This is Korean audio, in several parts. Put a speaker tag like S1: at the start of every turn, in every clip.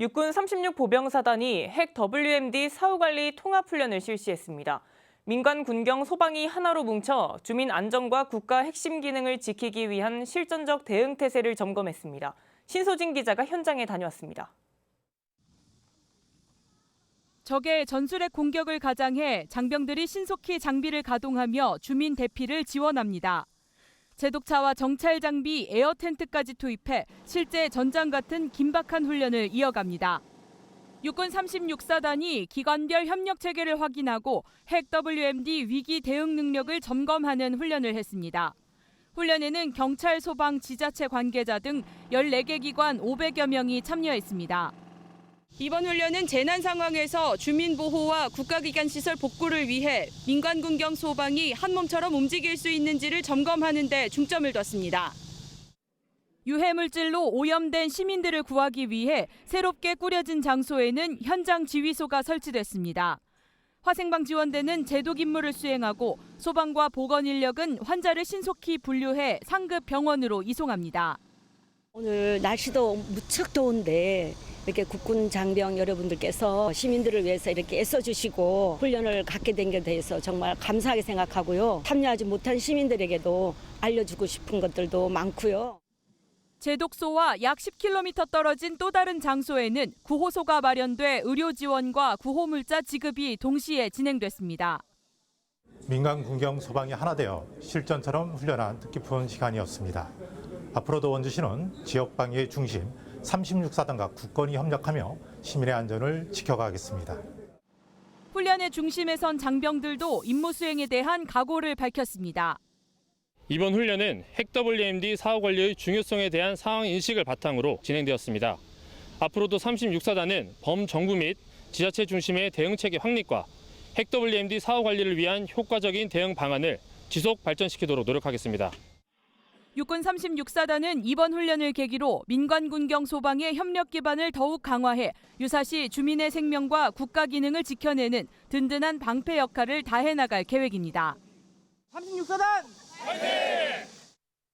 S1: 육군 36 보병사단이 핵 WMD 사후관리 통합훈련을 실시했습니다. 민관 군경 소방이 하나로 뭉쳐 주민 안전과 국가 핵심 기능을 지키기 위한 실전적 대응 태세를 점검했습니다. 신소진 기자가 현장에 다녀왔습니다.
S2: 적의 전술핵 공격을 가장해 장병들이 신속히 장비를 가동하며 주민 대피를 지원합니다. 제독차와 정찰 장비, 에어 텐트까지 투입해 실제 전장 같은 긴박한 훈련을 이어갑니다. 육군 36사단이 기관별 협력 체계를 확인하고 핵 WMD 위기 대응 능력을 점검하는 훈련을 했습니다. 훈련에는 경찰, 소방, 지자체 관계자 등 14개 기관 500여 명이 참여했습니다. 이번 훈련은 재난 상황에서 주민 보호와 국가기관 시설 복구를 위해 민간 군경 소방이 한 몸처럼 움직일 수 있는지를 점검하는 데 중점을 뒀습니다. 유해 물질로 오염된 시민들을 구하기 위해 새롭게 꾸려진 장소에는 현장 지휘소가 설치됐습니다. 화생방 지원대는 제독 임무를 수행하고 소방과 보건 인력은 환자를 신속히 분류해 상급 병원으로 이송합니다.
S3: 오늘 날씨도 무척 더운데 이렇게 국군 장병 여러분들께서 시민들을 위해서 이렇게 애써주시고 훈련을 갖게 된 게 대해서 정말 감사하게 생각하고요. 참여하지 못한 시민들에게도 알려주고 싶은 것들도 많고요.
S2: 제독소와 약 10km 떨어진 또 다른 장소에는 구호소가 마련돼 의료 지원과 구호물자 지급이 동시에 진행됐습니다.
S4: 민간 군경 소방이 하나 되어 실전처럼 훈련한 뜻깊은 시간이었습니다. 앞으로도 원주시는 지역 방위의 중심 36사단과 국건이 협력하며 시민의 안전을 지켜가겠습니다.
S2: 훈련의 중심에 선 장병들도 임무 수행에 대한 각오를 밝혔습니다.
S5: 이번 훈련은 핵 WMD 사후 관리의 중요성에 대한 상황 인식을 바탕으로 진행되었습니다. 앞으로도 36사단은 범정부 및 지자체 중심의 대응 체계 확립과 핵 WMD 사후 관리를 위한 효과적인 대응 방안을 지속 발전시키도록 노력하겠습니다.
S2: 육군 36사단은 이번 훈련을 계기로 민관 군경 소방의 협력 기반을 더욱 강화해 유사시 주민의 생명과 국가 기능을 지켜내는 든든한 방패 역할을 다해 나갈 계획입니다.
S6: 36사단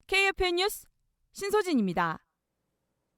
S2: KFN 뉴스 신소진입니다.